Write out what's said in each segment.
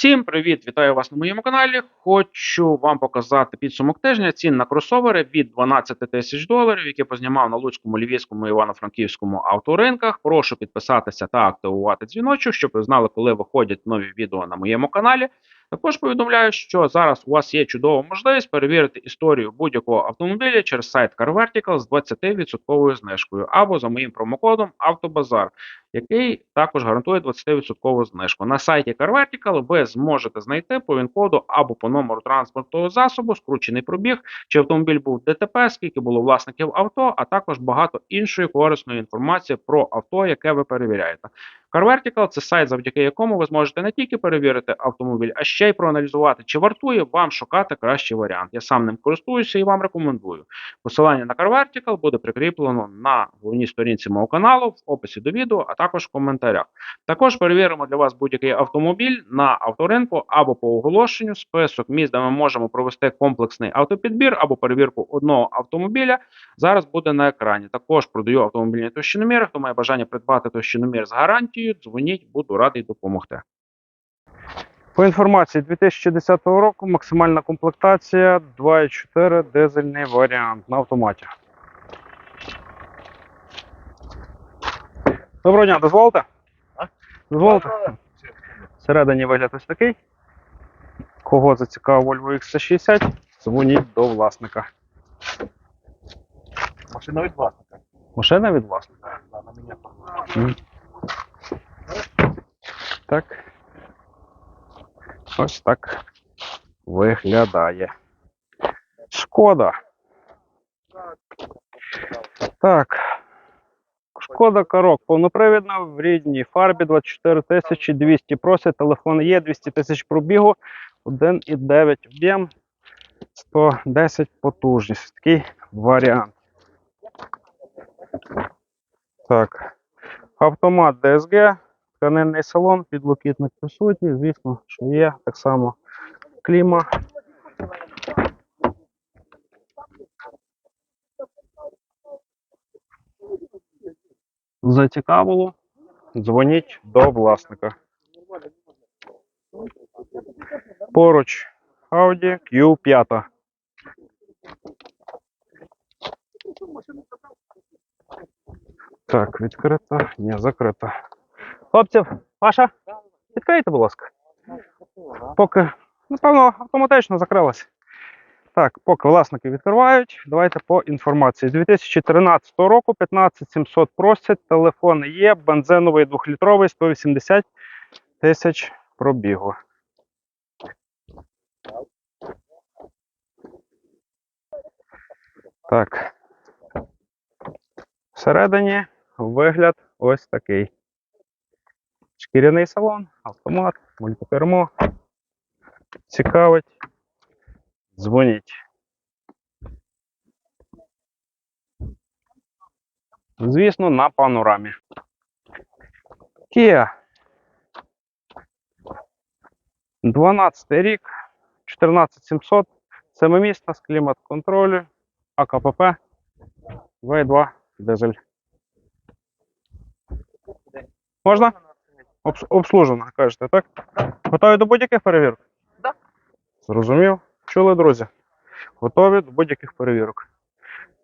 Всім привіт! Вітаю вас на моєму каналі. Хочу вам показати підсумок тижня цін на кросовери від 12 тисяч доларів, які познімав на Луцькому, Львівському і Івано-Франківському авторинках. Прошу підписатися та активувати дзвіночок, щоб ви знали, коли виходять нові відео на моєму каналі. Також повідомляю, що зараз у вас є чудова можливість перевірити історію будь-якого автомобіля через сайт CarVertical з 20% знижкою або за моїм промокодом Автобазар, який також гарантує 20% знижку. На сайті CarVertical ви зможете знайти по він-коду або по номеру транспортного засобу, скручений пробіг, чи автомобіль був ДТП, скільки було власників авто, а також багато іншої корисної інформації про авто, яке ви перевіряєте. CarVertical – це сайт, завдяки якому ви зможете не тільки перевірити автомобіль, а ще й проаналізувати, чи вартує вам шукати кращий варіант. Я сам ним користуюся і вам рекомендую. Посилання на CarVertical буде прикріплено на головній сторінці мого каналу, в описі до відео, а також в коментарях. Також перевіримо для вас будь-який автомобіль на авторинку або по оголошенню. Список місць, де ми можемо провести комплексний автопідбір або перевірку одного автомобіля. Зараз буде на екрані. Також продаю автомобільні товщиноміри. Хто має бажання придбати товщиномір з гарантією, дзвоніть, буду радий допомогти. По інформації 2010 року максимальна комплектація 2.4 дизельний варіант на автоматі. Доброго дня, дозволите? А? Дозволите? Всередині вигляд ось такий. Кого зацікавив Volvo XC60, дзвоніть до власника. Машина від власника. Машина від власника. Да, на мене. М. Так. Ось так виглядає. Шкода. Так. Шкода Корок повнопривідна в рідній фарбі 24 200 просять. Телефон є, 200 тисяч пробігу, 1,9 об'єм, 110 потужність. Такий варіант. Так. Автомат DSG, тканинний салон, підлокітник присутній, звісно, що є. Так само кліма. Зацікавило. Дзвоніть до власника. Поруч Audi Q5. Так, відкрита, ні, закрита. Хлопців, Паша, відкрийте, будь ласка. Поки, напевно, автоматично закрилась. Так, поки власники відкривають, давайте по інформації. З 2013 року 15700 просять, телефон є, бензиновий 2-літровий, 180 тисяч пробігу. Так. Всередині вигляд ось такий. Шкіряний салон, автомат, мультикермо. Цікавить. Дзвоніть. Звісно, на панорамі. Kia. 12 рік, 14700. Семимісна з клімат-контролю, АКПП, V2 дизель. Можна? Обс- обслужено, кажете, так? Готові до будь-яких перевірок? Да. Зрозумів. Чули, друзі? Готові до будь-яких перевірок.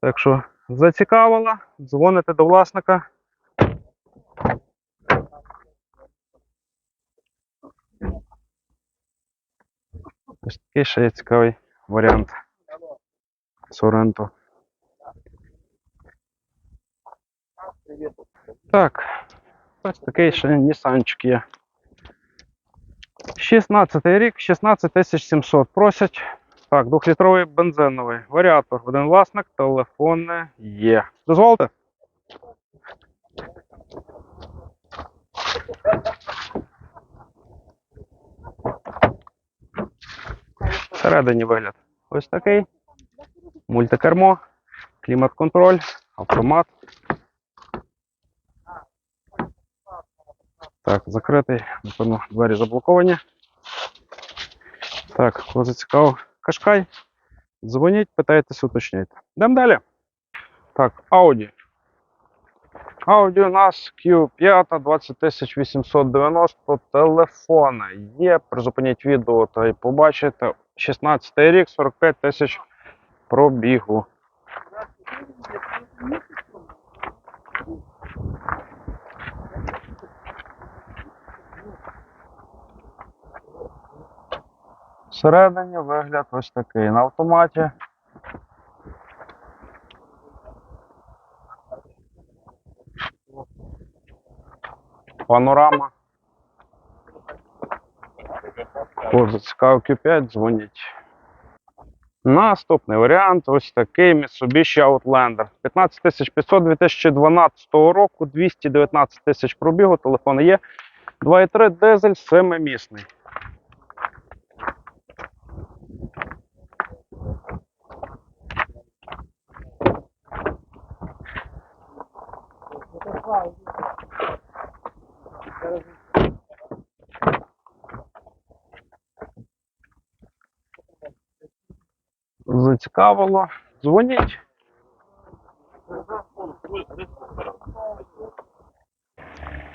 Так що зацікавила, дзвоните до власника. Ось такий ще є цікавий варіант. Соренто. Так, ось такий ще Нісанчик є. 16 рік, 16 700 просять. Так, двохлітровий бензиновий варіатор. Один власник, телефони є. Дозволите? Всередині вигляд. Ось такий. Мультикермо, клімат-контроль, автомат. Так, закритий, напевно, двері заблоковані. Так, хто зацікавив Кашкай, дзвоніть, питайтеся, уточняйте. Йдемо далі. Так, Audi. Audi у нас Q5 20890 телефона. Є, призупиніть відео та й побачите. 16 рік, 45 тисяч пробігу. Всередині вигляд ось такий на автоматі. Панорама. Зацікавив Q5, дзвоніть. Наступний варіант ось такий Mitsubishi Outlander. 15500 2012 року, 219 тисяч пробігу, телефон є. 2,3 дизель 7-місний. Зацікавило. Дзвоніть.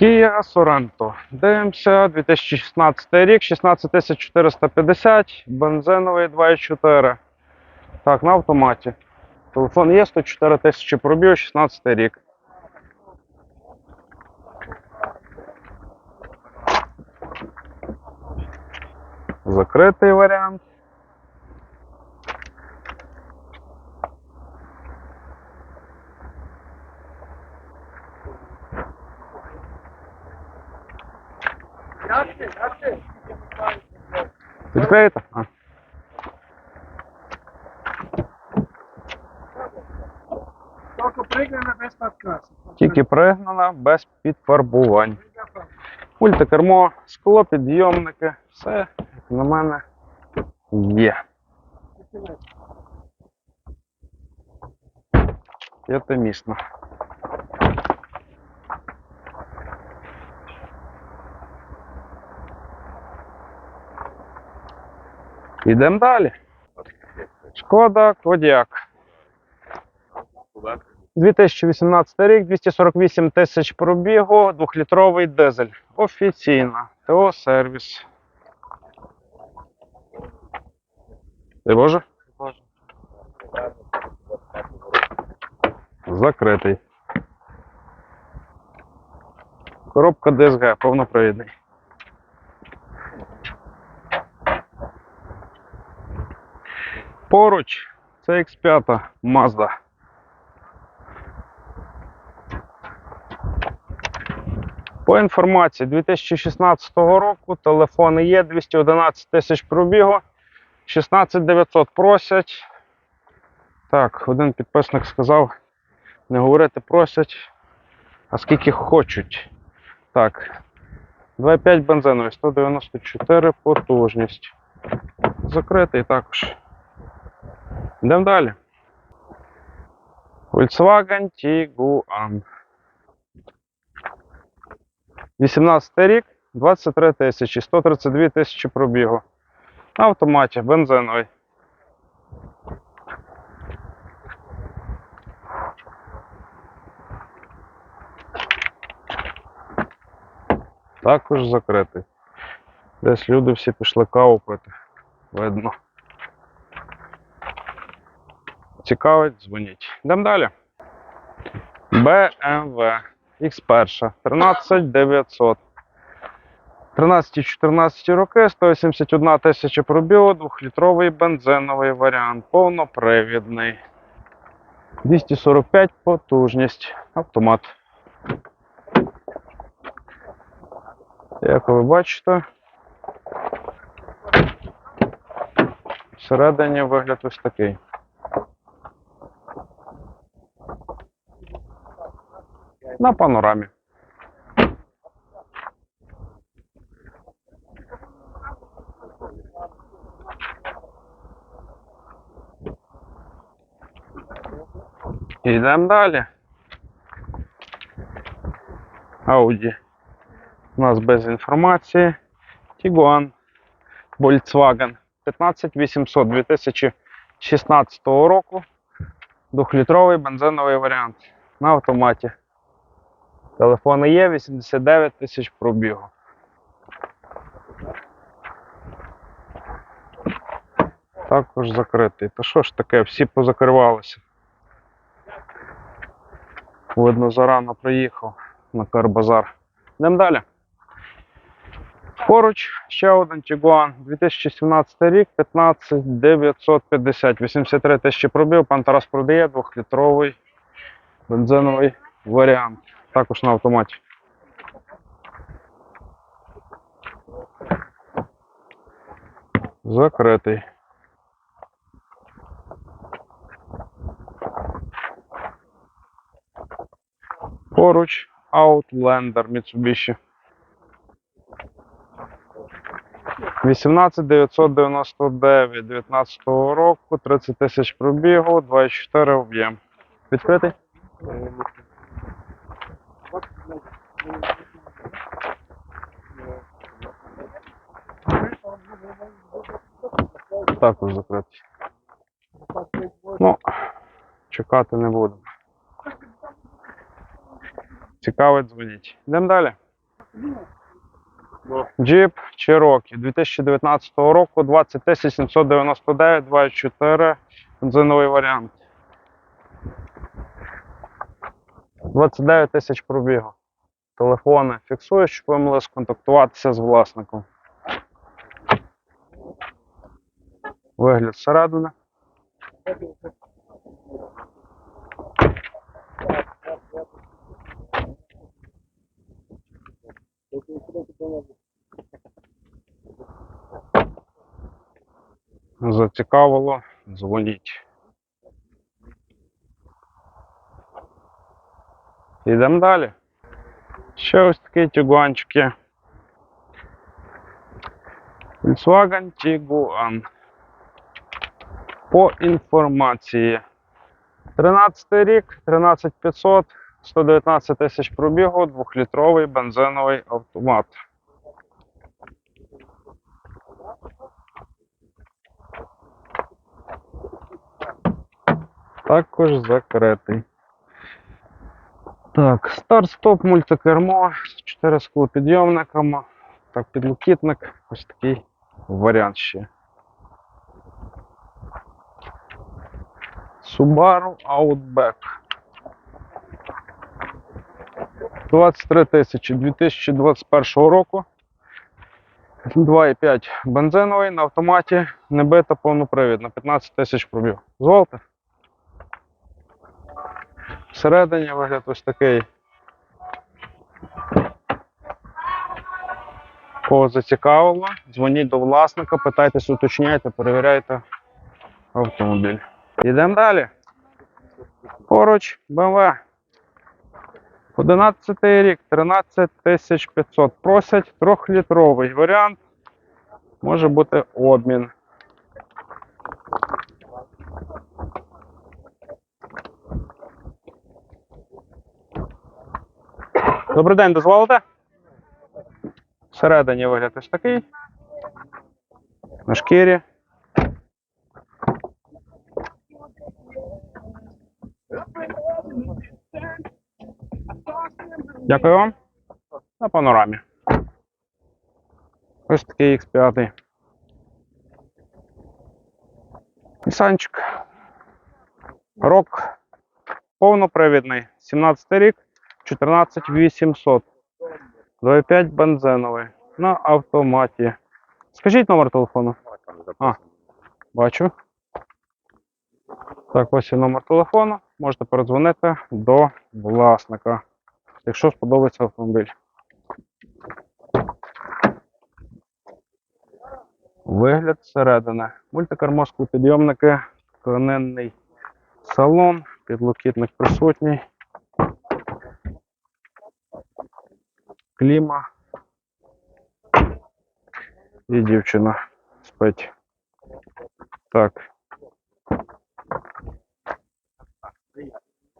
Kia Sorento. Дивимося, 2016 рік, 16450, бензиновий 2.4. Так, на автоматі. Телефон є 104 тисячі пробіг, 16 рік. Закритий варіант. Відкриєте? А. Тільки пригнана без підкрасу. Підфарбувань. Мультикермо, скло, підйомники, все як на мене є. П'ятимісно. Йдемо далі. Шкода Кодіак. 2018 рік, 248 тисяч пробігу, 2-літровий дизель. Офіційна. ТО сервіс. Дай Боже? Закритий. Коробка ДСГ, повнопривідний. Поруч це X5 Mazda. По інформації 2016 року телефони є 211 тисяч пробігу, 16 900 просять. Так, один підписник сказав, не говорити просять, а скільки хочуть. Так, 2,5 бензиновий, 194 потужність. Закритий також. Йдемо далі. Volkswagen Tiguan. 18 рік, 23 тисячі, 132 тисячі пробігу. На автоматі, бензиновий. Також закритий. Десь люди всі пішли каву пити. Видно. Цікавить, дзвоніть. Йдемо далі. BMW X1 13900. 13-14 роки, 181 тисяча пробігу, 2-літровий бензиновий варіант, повнопривідний. 245 потужність. Автомат. Як ви бачите, всередині вигляд ось такий. На панорамі. Йдемо далі. Audi. У нас без інформації. Tiguan. Volkswagen 15800 2016 року. Двохлітровий бензиновий варіант на автоматі. Телефони є, 89 тисяч пробігу. Також закритий. Та що ж таке, всі позакривалися. Видно, зарано приїхав на Карбазар. Йдемо далі. Поруч ще один Tiguan 2017 рік, 15950, 83 тисячі пробів. Пан Тарас продає 2-літровий бензиновий варіант. Також на автоматі. Закритий. Поруч Outlander Mitsubishi. 18999 19 року, 30 тисяч пробігу, 2,4 об'єм. Відкритий? Також закритий. Ну, чекати не будемо. Цікавить, дзвоніть. Йдемо далі. Jeep Cherokee 2019 року 20 799 2.4 бензиновий варіант. 29 тисяч пробігу. Телефони фіксую, щоб ви могли сконтактуватися з власником. Вигляд зсередини. Зацікавило, дзвоніть. Йдемо далі. Ще ось такі тюгуанчики. Volkswagen Tiguan. По інформації. 13 рік, 13500, 119 тисяч пробігу, 2-літровий бензиновий автомат. Також закритий. Так, старт-стоп, мультикермо, 4 склопідйомниками. Так, підлокітник, ось такий варіант ще. Subaru Outback. 23 тисячі 2021 року. 2,5 бензиновий на автоматі, не бита повнопривідна, 15 тисяч пробіг. Зволте. Всередині вигляд ось такий. Кого зацікавило, дзвоніть до власника, питайтесь, уточняйте, перевіряйте автомобіль. Йдемо далі. Поруч BMW. 11 рік, 13 500. Просять 3-літровий варіант. Може бути обмін. Добрий день, дозволите? Всередині вигляд ось такий. На шкірі. Дякую вам. На панорамі. Ось такий X5. Нісанчик. Рок повнопривідний. 17 рік, 14800. 2,5 бензиновий. На автоматі. Скажіть номер телефону. А, бачу. Так, ось і номер телефону. Можете передзвонити до власника, якщо сподобається автомобіль. Вигляд зсередини. Мультикермо підйомники, тканинний салон, підлокітник присутній. Кліма. І дівчина спить. Так.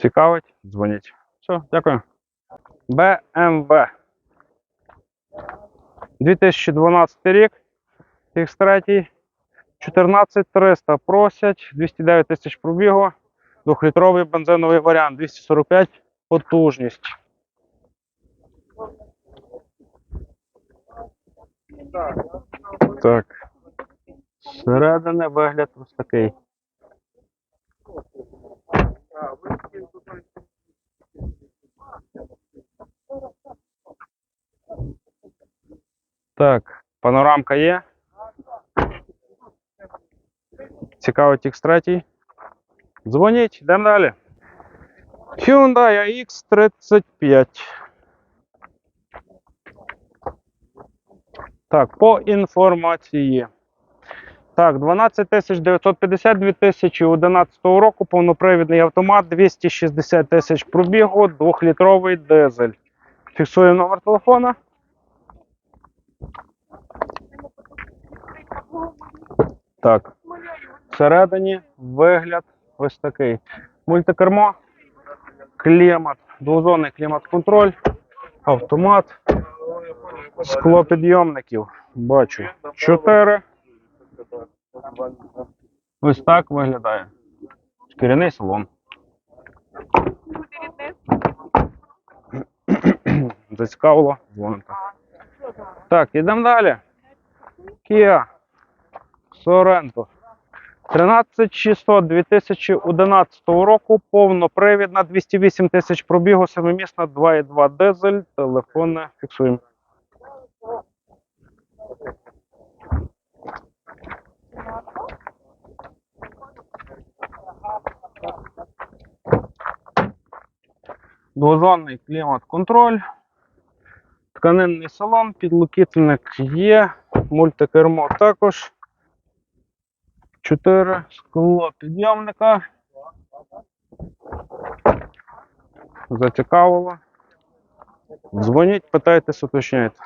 Цікавить? Дзвоніть. Все, дякую. BMW. 2012 рік, X3, 14300 просять, 209 тисяч пробігу, 2-літровий бензиновий варіант, 245 потужність. Так. Зсередини вигляд ось такий. Так, панорамка є. Цікавить X3. Дзвоніть, йдемо далі. Hyundai X35. Так, по інформації. Так, 12 950 2011 року, повнопривідний автомат, 260 тисяч пробігу, 2-літровий дизель. Фіксуємо номер телефона. Так. Всередині вигляд ось такий. Мультикермо, клімат, двозонний клімат-контроль, автомат, склопідйомників. Бачу. Чотири. Ось так виглядає. Шкіряний салон. Зацікавило, дзвоните. Так, ідемо далі. Kia Sorento. 13600 2011 року, повнопривідна, 208 тисяч пробігу, семимісна, 2,2 дизель, телефонне фіксуємо. Двозонний клімат-контроль, тканинний салон, підлокітник є, мультикермо також. Чотири скло підйомника. Зацікавило. Дзвоніть, питайтесь, уточняйте.